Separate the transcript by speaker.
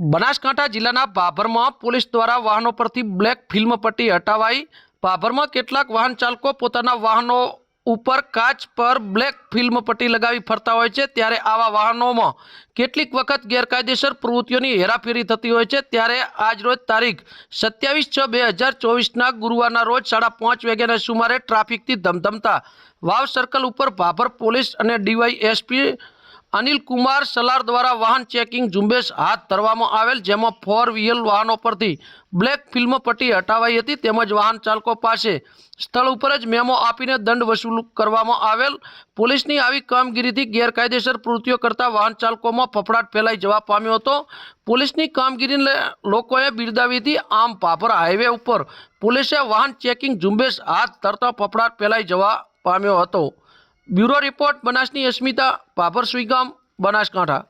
Speaker 1: બનાસકાંઠા જિલ્લાના ભાભરમાં પોલીસ દ્વારા વાહનો પરથી બ્લેક ફિલ્મ પટ્ટી હટાવાઈ. ભાભરમાં કેટલાક વાહન ચાલકો પોતાના વાહનો ઉપર કાચ પર બ્લેક ફિલ્મ પટ્ટી લગાવી ફરતા હોય છે. ત્યારે આવા વાહનોમાં કેટલીક વખત ગેરકાયદેસર પ્રવૃત્તિઓની હેરાફેરી થતી હોય છે. ત્યારે આજરોજ તારીખ સત્યાવીસ છ બે હજાર ચોવીસના ગુરુવારના રોજ સાડા પાંચ વાગ્યાના સુમારે ટ્રાફિકથી ધમધમતા વાવ સર્કલ ઉપર ભાભર પોલીસ અને ડીવાયએસપી અનિલ કુમાર સલાર દ્વારા વાહન ચેકિંગ ઝુંબેશ હાથ ધરવામાં આવેલ, જેમાં ફોર વ્હીલ વાહનો પરથી બ્લેક ફિલ્મ પટ્ટી હટાવાઈ હતી, તેમજ વાહન ચાલકો પાસે સ્થળ ઉપર જ મેમો આપીને દંડ વસૂલ કરવામાં આવેલ. પોલીસની આવી કામગીરીથી ગેરકાયદેસર પ્રવૃત્તિઓ કરતા વાહન ચાલકોમાં ફફડાટ ફેલાઈ જવા પામ્યો હતો. પોલીસની કામગીરીને લોકોએ બિરદાવી હતી. આમ ભાભર હાઈવે ઉપર પોલીસે વાહન ચેકિંગ ઝુંબેશ હાથ ધરતા ફફડાટ ફેલાઈ જવા પામ્યો હતો. બ્યુરો રિપોર્ટ બનાસની અસ્મિતા ભાભર સુઈગામ બનાસકાંઠા.